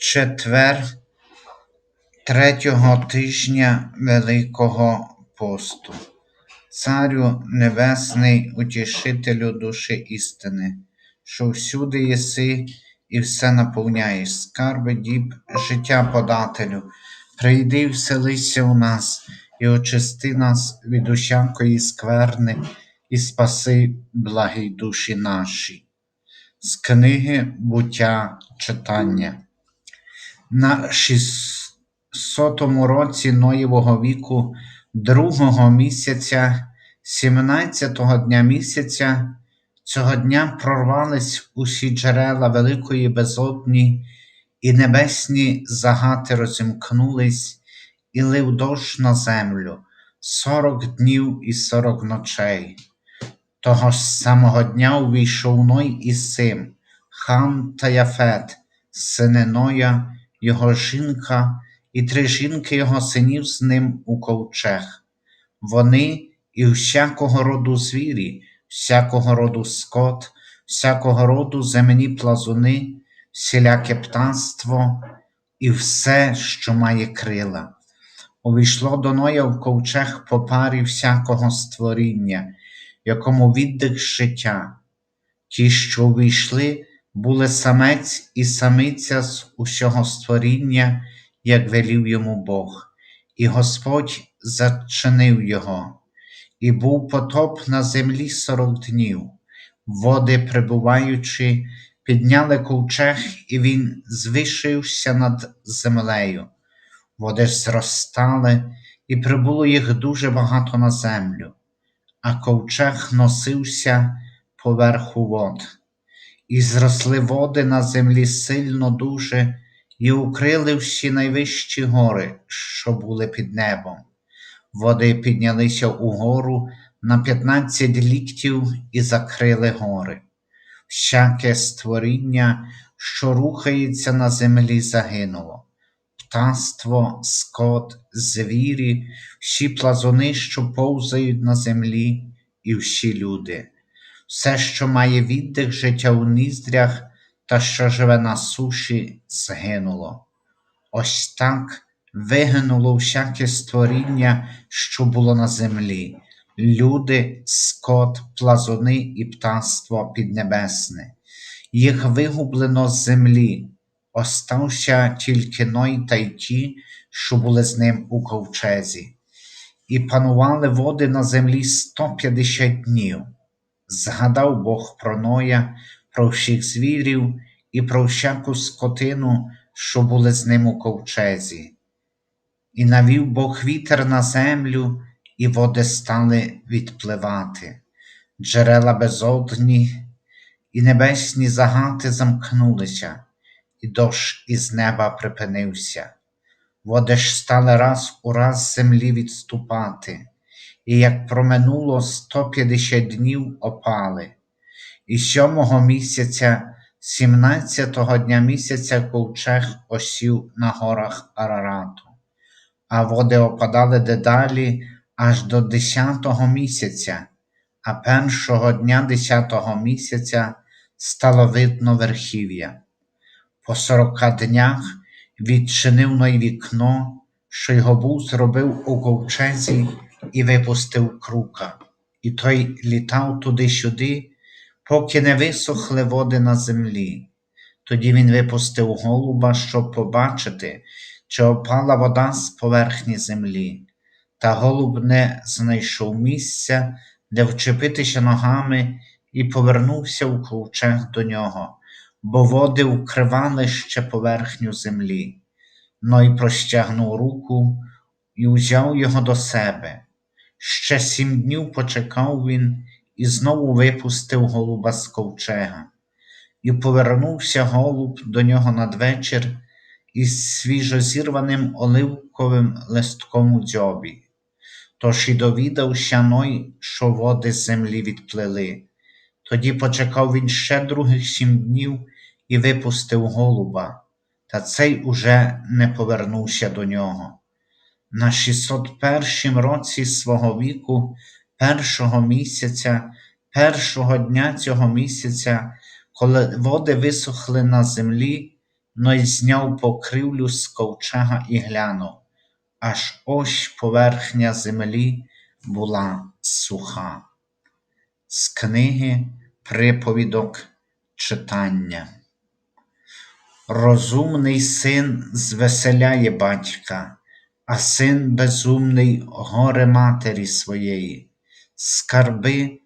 четвер третього тижня Великого посту. Царю Небесний, утішителю душі істини, що всюди єси і все наповняєш, скарби діб, життя подателю, прийди і вселися у нас і очисти нас від усякої скверни і спаси благі душі наші. З книги буття читання. На 600 році Ноєвого віку, другого місяця, 17-го дня місяця, цього дня прорвались усі джерела великої безодні, і небесні загати розімкнулись, і лив дощ на землю сорок днів і сорок ночей. Того ж самого дня увійшов Ной і Сим, Хам та Яфет, сини Ноя, його жінка і три жінки його синів з ним у ковчег. Вони і всякого роду звірі, всякого роду скот, всякого роду земні плазуни, всіляке птанство і все, що має крила. Увійшло до Ноя в ковчег по парі всякого створіння, якому віддих життя. Ті, що увійшли, були самець і самиця з усього створіння, як велів йому Бог, і Господь зачинив його, і був потоп на землі сорок днів. Води, прибуваючи, підняли ковчег, і він звишився над землею. Води зростали, і прибуло їх дуже багато на землю, а ковчег носився поверху вод. І зросли води на землі сильно дуже, і укрили всі найвищі гори, що були під небом. Води піднялися угору на п'ятнадцять ліктів і закрили гори. Всяке створіння, що рухається на землі, загинуло. Птаство, скот, звірі, всі плазуни, що повзають на землі, і всі люди все, що має віддих життя у ніздрях та що живе на суші, згинуло. Ось так вигинуло всяке створіння, що було на землі, люди, скот, плазуни і птаство піднебесне. Їх вигублено з землі, остався тільки Ной та й ті, що були з ним у ковчезі, і панували води на землі 150 днів згадав Бог про Ноя, про всіх звірів і про всяку скотину, що були з ним у ковчезі. І навів Бог вітер на землю, і води стали відпливати, джерела безодні, і небесні загати замкнулися, і дощ із неба припинився. Води ж стали раз у раз землі відступати, і як проминуло 150 днів опали, і сьомого місяця, сімнадцятого дня місяця ковчег осів на горах Арарату, а води опадали дедалі аж до десятого місяця, а першого дня десятого місяця стало видно верхів'я. По сорока днях відчинив ной вікно, що його був зробив у ковчезі і випустив крука, і той літав туди-сюди, поки не висохли води на землі. Тоді він випустив голуба, щоб побачити, чи опала вода з поверхні землі, та голуб не знайшов місця, де вчепитися ногами, і повернувся в ковчег до нього, бо води вкривали ще поверхню землі. Ной простягнув руку і узяв його до себе. Ще сім днів почекав він і знову випустив голуба з ковчега, і повернувся голуб до нього надвечір із свіжозірваним оливковим листком у дзьобі. Тож і довідався Ной, що води з землі відплили. Тоді почекав він ще других сім днів і випустив голуба, та цей уже не повернувся до нього на 601 році свого віку, першого місяця, першого дня цього місяця, коли води висохли на землі, но й зняв покривлю з ковчега і глянув, аж ось поверхня землі була суха. З книги Приповідок читання. Розумний син звеселяє батька, а син безумний горе матері своєї. Скарби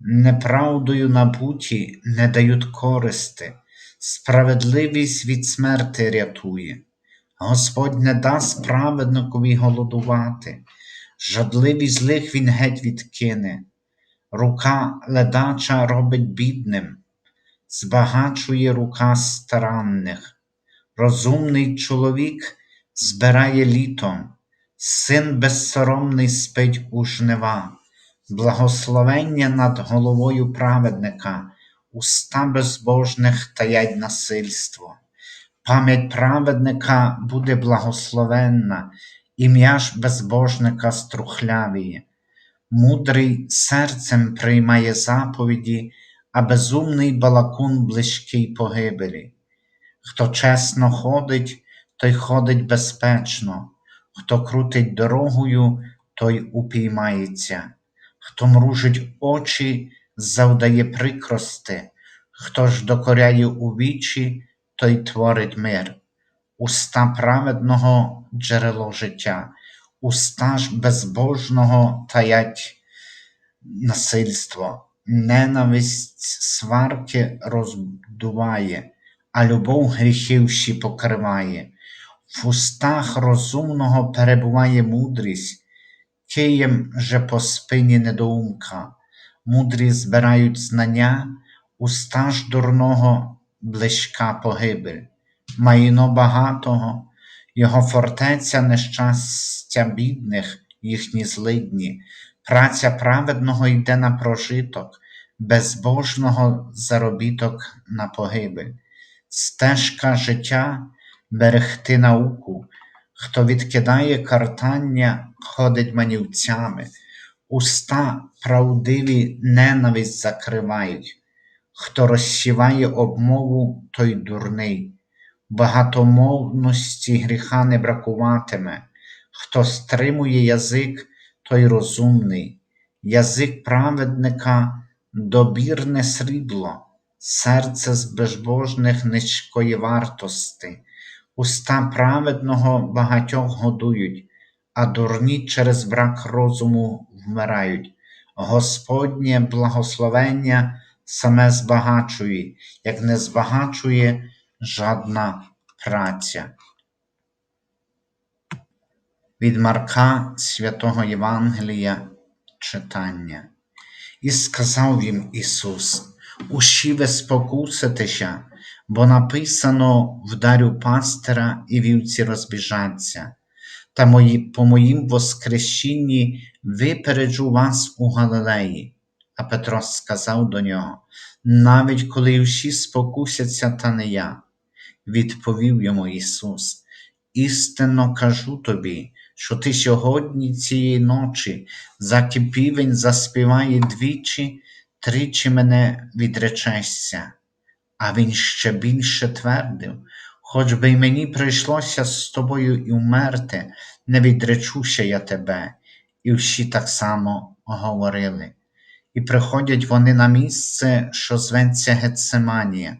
неправдою набуті не дають користи, справедливість від смерти рятує. Господь не дасть праведникові голодувати, жадливість злих він геть відкине. Рука ледача робить бідним, збагачує рука старанних. Розумний чоловік збирає літом, син безсоромний спить у жнива, благословення над головою праведника, уста безбожних таять насильство. Пам'ять праведника буде благословенна, ім'я ж безбожника струхлявіє. Мудрий серцем приймає заповіді, а безумний балакун близький погибелі. Хто чесно ходить, той ходить безпечно, хто крутить дорогою, той упіймається, хто мружить очі, завдає прикрости, хто ж докоряє у вічі, той творить мир. Уста праведного джерело життя, уста ж безбожного таять насильство, ненависть сварки роздуває, а любов гріхів покриває. В устах розумного перебуває мудрість, києм же по спині недоумка. Мудрі збирають знання, уста ж дурного близька погибель. Майно багатого, його фортеця нещастя бідних, їхні злидні, праця праведного йде на прожиток, безбожного заробіток на погибель. Стежка життя берегти науку, хто відкидає картання, ходить манівцями, уста правдиві ненависть закривають, хто розсіває обмову, той дурний, багатомовності гріха не бракуватиме, хто стримує язик, той розумний, язик праведника добірне срібло, серце з безбожних низької вартости, уста праведного багатьох годують, а дурні через брак розуму вмирають. Господнє благословення саме збагачує, як не збагачує жадна праця. Від Марка Святого Євангелія читання. І сказав їм Ісус: Ущі ви спокуситеся, бо написано вдарю пастира і вівці розбіжаться, та мої, по моїм воскресінні випереджу вас у Галилеї. А Петро сказав до нього: навіть коли всі спокусяться, та не я. Відповів йому Ісус: Істинно кажу тобі, що ти сьогодні цієї ночі, заки півень заспіває двічі, тричі мене відречешся. А він ще більше твердив, хоч би й мені прийшлося з тобою і вмерти, не відречуся я тебе, і всі так само говорили. І приходять вони на місце, що зветься Гецеманія,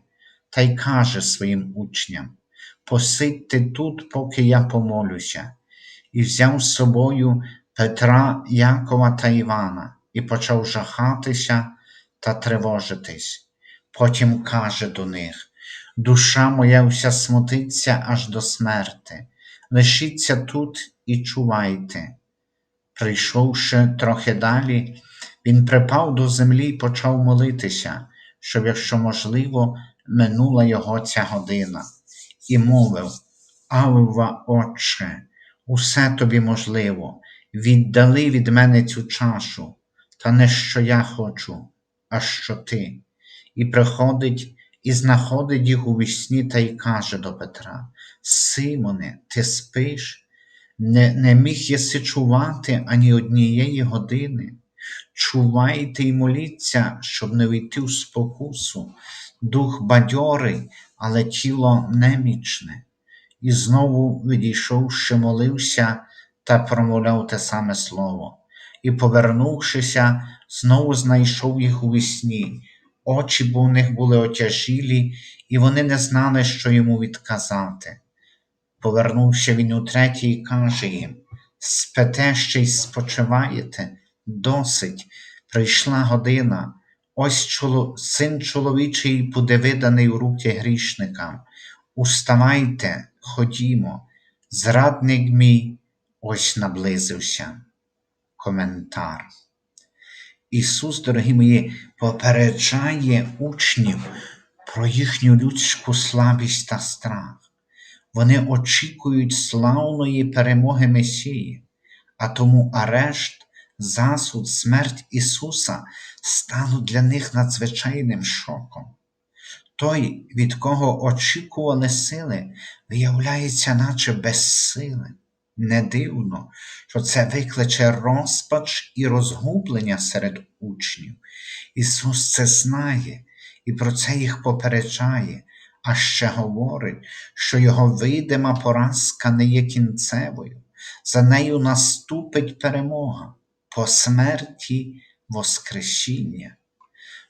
та й каже своїм учням: Посидьте тут, поки я помолюся, і взяв з собою Петра, Якова та Івана, і почав жахатися та тривожитись. Потім каже до них: Душа моя вся смутиться аж до смерти, лишіться тут і чувайте. Прийшовши трохи далі, він припав до землі і почав молитися, щоб, якщо можливо, минула його ця година, і мовив: Авва, Отче, усе тобі можливо, віддали від мене цю чашу, та не що я хочу, а що ти. І приходить і знаходить їх у вісні та й каже до Петра: Симоне, ти спиш? Не, не міг єси чувати ані однієї години. Чувайте й моліться, щоб не війти в спокусу. Дух бадьорий, але тіло немічне. І знову відійшовши, молився та промовляв те саме слово. І, повернувшися, знову знайшов їх у вісні. Очі бо в них були отяжілі, і вони не знали, що йому відказати. Повернувся він утретє і каже їм: Спете ще й спочиваєте, досить, прийшла година. Ось чоло... син чоловічий буде виданий у руки грішникам. Уставайте, ходімо, зрадник мій ось наблизився. Коментар. Ісус, дорогі мої, попереджає учнів про їхню людську слабість та страх. Вони очікують славної перемоги Месії, а тому арешт, засуд, смерть Ісуса стануть для них надзвичайним шоком. Той, від кого очікували сили, виявляється, наче безсилим. Не дивно, що це викличе розпач і розгублення серед учнів. Ісус це знає і про це їх попереджає, а ще говорить, що Його видима поразка не є кінцевою, за нею наступить перемога по смерті Воскресіння.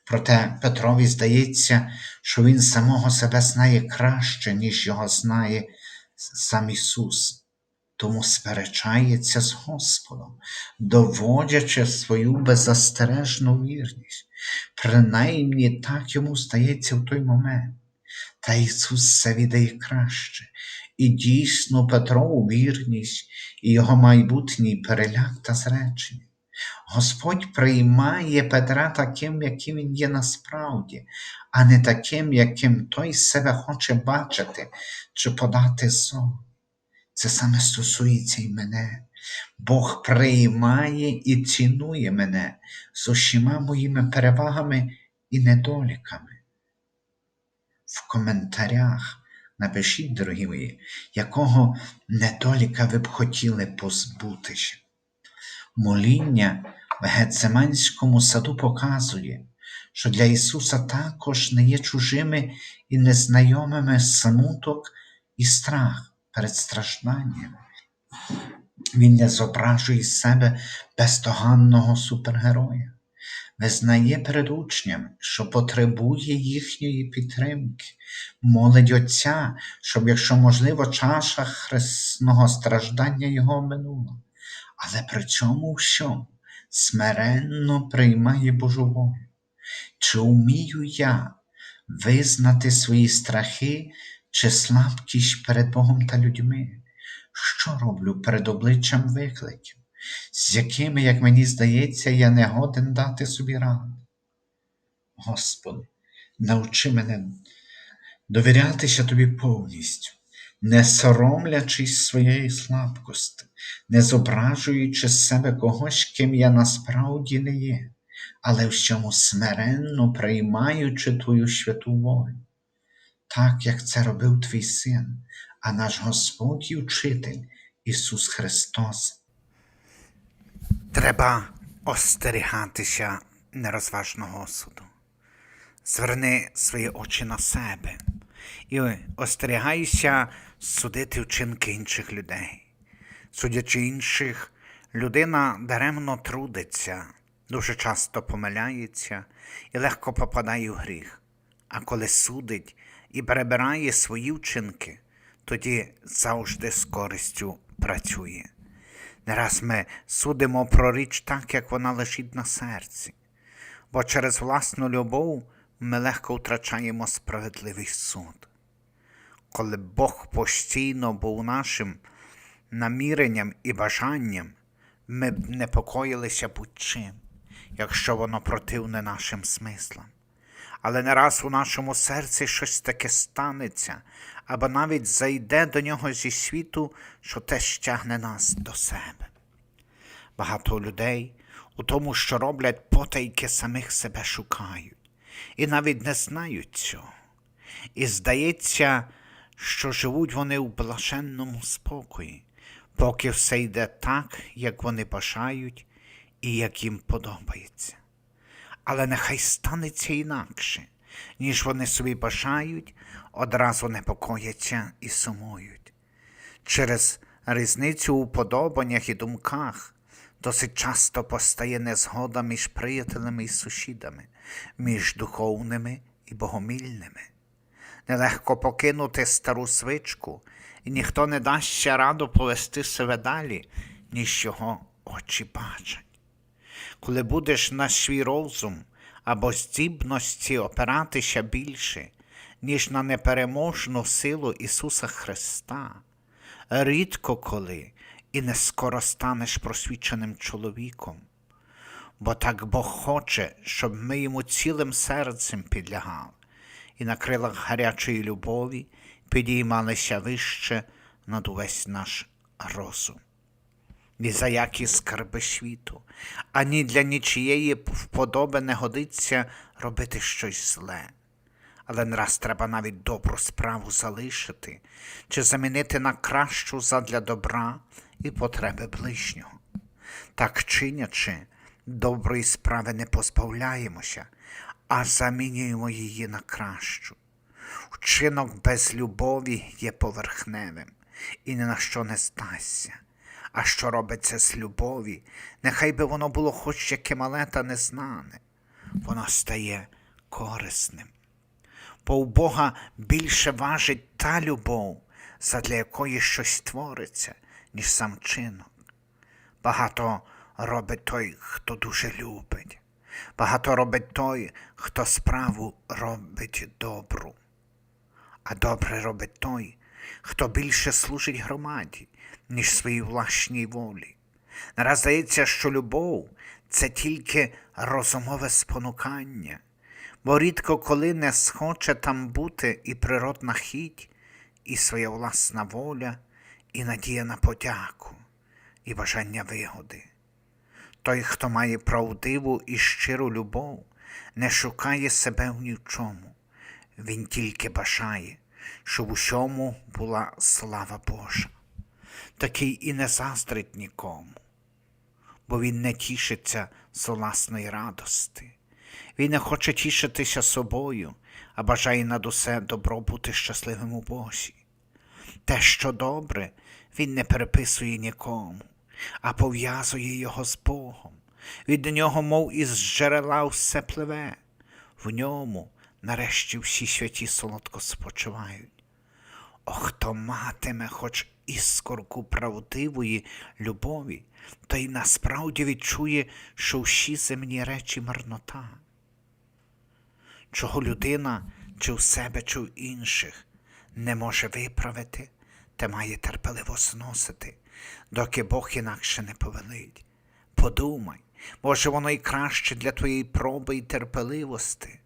Проте Петрові здається, що він самого себе знає краще, ніж його знає сам Ісус, тому сперечається з Господом, доводячи свою беззастережну вірність. Принаймні так йому здається в той момент. Та Ісус все віддає краще, і дійсно Петрову вірність і його майбутній переляк та зречення. Господь приймає Петра таким, яким він є насправді, а не таким, яким той себе хоче бачити чи подати зовні. Це саме стосується і мене. Бог приймає і цінує мене з усіма моїми перевагами і недоліками. В коментарях напишіть, дорогі мої, якого недоліка ви б хотіли позбутися. Моління в Гецеманському саду показує, що для Ісуса також не є чужими і незнайомими смуток і страх перед стражданнями. Він не зображує з себе бездоганного супергероя, визнає перед учнями, що потребує їхньої підтримки, молить Отця, щоб, якщо можливо, чаша хресного страждання його минула, але при цьому всьому смиренно приймає Божу волю. Чи вмію я визнати свої страхи чи слабкість перед Богом та людьми? Що роблю перед обличчям викликів, з якими, як мені здається, я не годен дати собі раду? Господи, навчи мене довірятися Тобі повністю, не соромлячись своєї слабкості, не зображуючи з себе когось, ким я насправді не є, але всьому смиренно приймаючи Твою святу волю, так як це робив Твій син, а наш Господь і Учитель Ісус Христос. Треба остерігатися нерозважного осуду. Зверни свої очі на себе і остерігайся судити вчинки інших людей. Судячи інших, людина даремно трудиться, дуже часто помиляється і легко попадає в гріх. А коли судить і перебирає свої вчинки, тоді завжди з користю працює. Не раз ми судимо про річ так, як вона лежить на серці, бо через власну любов ми легко втрачаємо справедливий суд. Коли Бог постійно був нашим наміренням і бажанням, ми б непокоїлися будь-чим, якщо воно противне нашим смислам. Але не раз у нашому серці щось таке станеться, або навіть зайде до нього зі світу, що те стягне нас до себе. Багато людей у тому, що роблять потайки самих себе шукають, і навіть не знають цього. І здається, що живуть вони у блаженному спокої, поки все йде так, як вони бажають і як їм подобається. Але нехай станеться інакше, ніж вони собі бажають, одразу непокояться і сумують. Через різницю у подобаннях і думках досить часто постає незгода між приятелями і сусідами, між духовними і богомільними. Нелегко покинути стару свичку, і ніхто не дасть ще раду повести себе далі, ніж його очі бачать. Коли будеш на свій розум або здібності опиратися більше, ніж на непереможну силу Ісуса Христа, рідко коли і не скоро станеш просвіченим чоловіком, бо так Бог хоче, щоб ми йому цілим серцем підлягали і на крилах гарячої любові підіймалися вище над увесь наш розум. Ні за які скарби світу, ані для нічієї вподоби не годиться робити щось зле. Але не раз треба навіть добру справу залишити чи замінити на кращу задля добра і потреби ближнього. Так чинячи, доброї справи не позбавляємося, а замінюємо її на кращу. Вчинок без любові є поверхневим і ні на що не здасться. А що робиться з любові, нехай би воно було хоч яке мале та незнане, воно стає корисним. Бо у Бога більше важить та любов, задля якої щось твориться, ніж сам чинок. Багато робить той, хто дуже любить, багато робить той, хто справу робить добру. А добре робить той, хто більше служить громаді, ніж своїй власній волі. Нараз здається, що любов це тільки розумове спонукання, бо рідко коли не схоче там бути і природна хіть, і своя власна воля, і надія на подяку, і бажання вигоди. Той, хто має правдиву і щиру любов, не шукає себе в ні в чому. Він тільки бажає, щоб в усьому була слава Божа. Такий і не заздрить нікому, бо він не тішиться з власної радости. Він не хоче тішитися собою, а бажає над усе добро бути щасливим у Божі. Те, що добре, він не переписує нікому, а пов'язує його з Богом. Від нього, мов із джерела все пливе, в ньому нарешті всі святі солодко спочивають. О, хто матиме хоч іскорку правдивої любові, той насправді відчує, що всі земні речі марнота. Чого людина чи в себе, чи в інших не може виправити, те має терпеливо зносити, доки Бог інакше не повелить. Подумай, може, воно й краще для твоєї проби і терпеливості,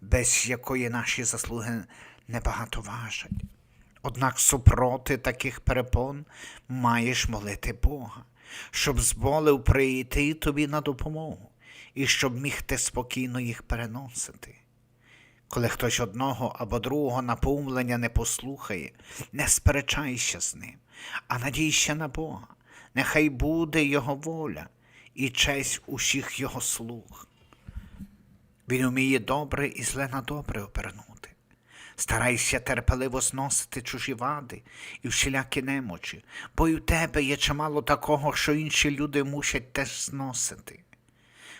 без якої наші заслуги небагато важать. Однак супроти таких перепон маєш молити Бога, щоб зволив прийти тобі на допомогу і щоб міг ти спокійно їх переносити. Коли хтось одного або другого напомлення не послухає, не сперечайся з ним, а надійся на Бога. Нехай буде Його воля і честь усіх Його слуг. Він уміє добре і зле на добре обернути. Старайся терпеливо зносити чужі вади і всілякі немочі, бо й у тебе є чимало такого, що інші люди мусять теж зносити.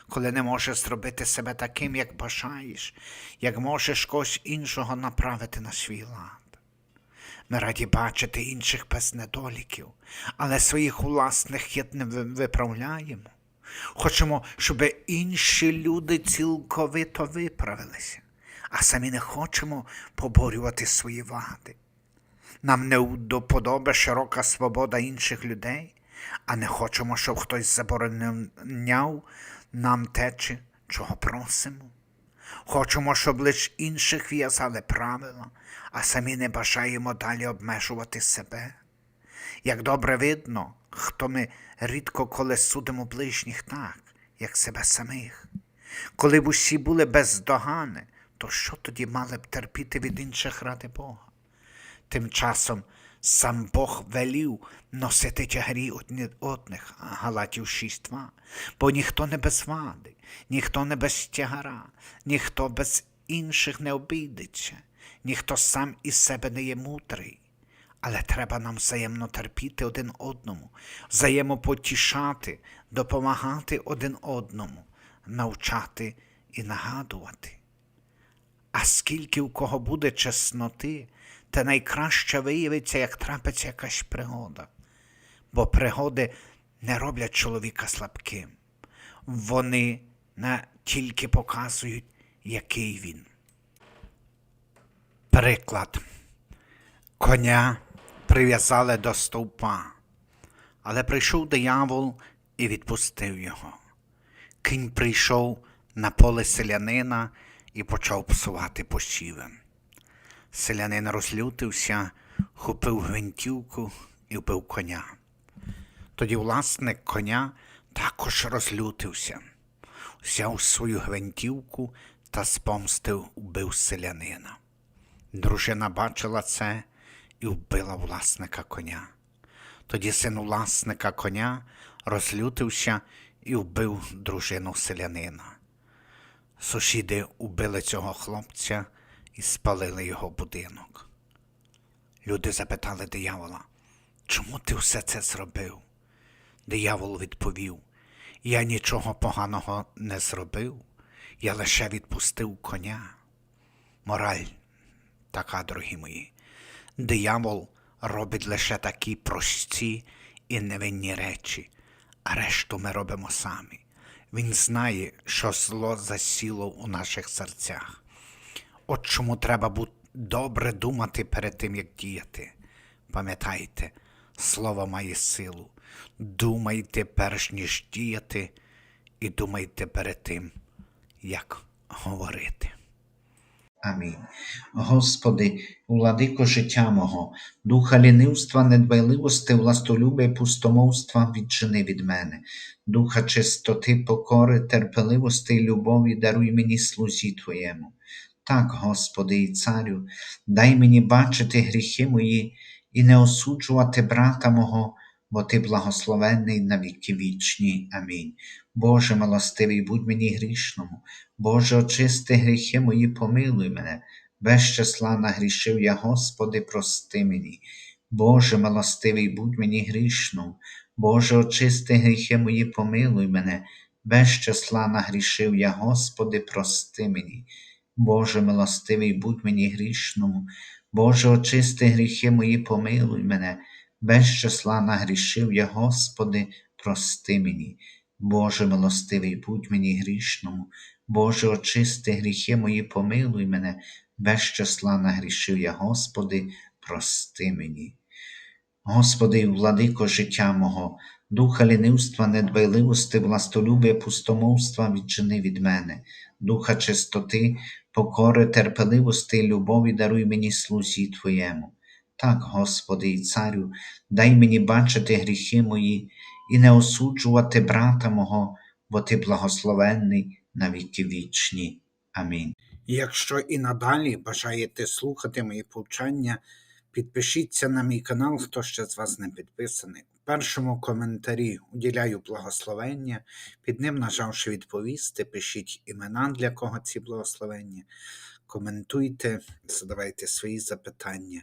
Коли не можеш зробити себе таким, як бажаєш, як можеш когось іншого направити на свій лад. Ми раді бачити інших без недоліків, але своїх власних не виправляємо. Хочемо, щоб інші люди цілковито виправилися, а самі не хочемо поборювати свої вади. Нам не до подоби широка свобода інших людей, а не хочемо, щоб хтось забороняв нам те, чого просимо. Хочемо, щоб лише інших в'язали правила, а самі не бажаємо далі обмежувати себе. Як добре видно, хто ми рідко коли судимо ближніх так, як себе самих. Коли б усі були бездогани, то що тоді мали б терпіти від інших ради Бога? Тим часом сам Бог велів носити тягарі одних, Галатів 6.2, бо ніхто не без вади, ніхто не без тягара, ніхто без інших не обійдеться, ніхто сам із себе не є мудрий. Але треба нам взаємно терпіти один одному, взаємопотішати, допомагати один одному, навчати і нагадувати. А скільки у кого буде чесноти, те найкраще виявиться, як трапиться якась пригода. Бо пригоди не роблять чоловіка слабким. Вони не тільки показують, який він. Приклад. Коня прив'язали до стовпа, але прийшов диявол і відпустив його. Кінь прийшов на поле селянина і почав псувати посіви. Селянин розлютився, хопив гвинтівку і вбив коня. Тоді власник коня також розлютився, взяв свою гвинтівку та спомстив убив селянина. Дружина бачила це і вбила власника коня. Тоді син власника коня розлютився і вбив дружину селянина. Сусіди убили цього хлопця і спалили його будинок. Люди запитали диявола, чому ти все це зробив? Диявол відповів: Я нічого поганого не зробив, я лише відпустив коня. Мораль така, дорогі мої. Диявол робить лише такі прості і невинні речі, а решту ми робимо самі. Він знає, що зло засіло у наших серцях. От чому треба бути добре думати перед тим, як діяти. Пам'ятайте, слово має силу. Думайте перш ніж діяти, і думайте перед тим, як говорити. Амінь. Господи, владико життя мого, духа лінивства, недбайливости, властолюбя пустомовства відчини від мене, духа чистоти, покори, терпеливости і любові даруй мені слузі Твоєму. Так, Господи і Царю, дай мені бачити гріхи мої і не осуджувати брата мого, бо Ти благословенний на віки вічні. Амінь. Боже милостивий, будь мені грішному, Боже, очисти гріхи мої, помилуй мене, без числа нагрішив я, Господи, прости мені. Боже милостивий, будь мені грішному, Боже, очисти гріхи мої, помилуй мене, без числа нагрішив я, Господи, прости мені. Боже милостивий, будь мені грішному, Боже, очисти гріхи мої, помилуй мене, без числа нагрішив я, Господи, прости мені. Боже милостивий, будь мені грішному, Боже, очисти гріхи мої, помилуй мене, без числа нагрішив я, Господи, прости мені. Господи, владико життя мого, духа лінивства, недбайливости, властолюбия, пустомовства відчини від мене, духа чистоти, покори, терпеливости і любові даруй мені слузі Твоєму. Так, Господи і Царю, дай мені бачити гріхи мої і не осуджувати брата мого, бо Ти благословенний на віки вічні. Амінь. Якщо і надалі бажаєте слухати мої повчання, підпишіться на мій канал, хто ще з вас не підписаний. У першому коментарі уділяю благословення, під ним, нажавши відповісти, пишіть імена, для кого ці благословення, коментуйте, задавайте свої запитання.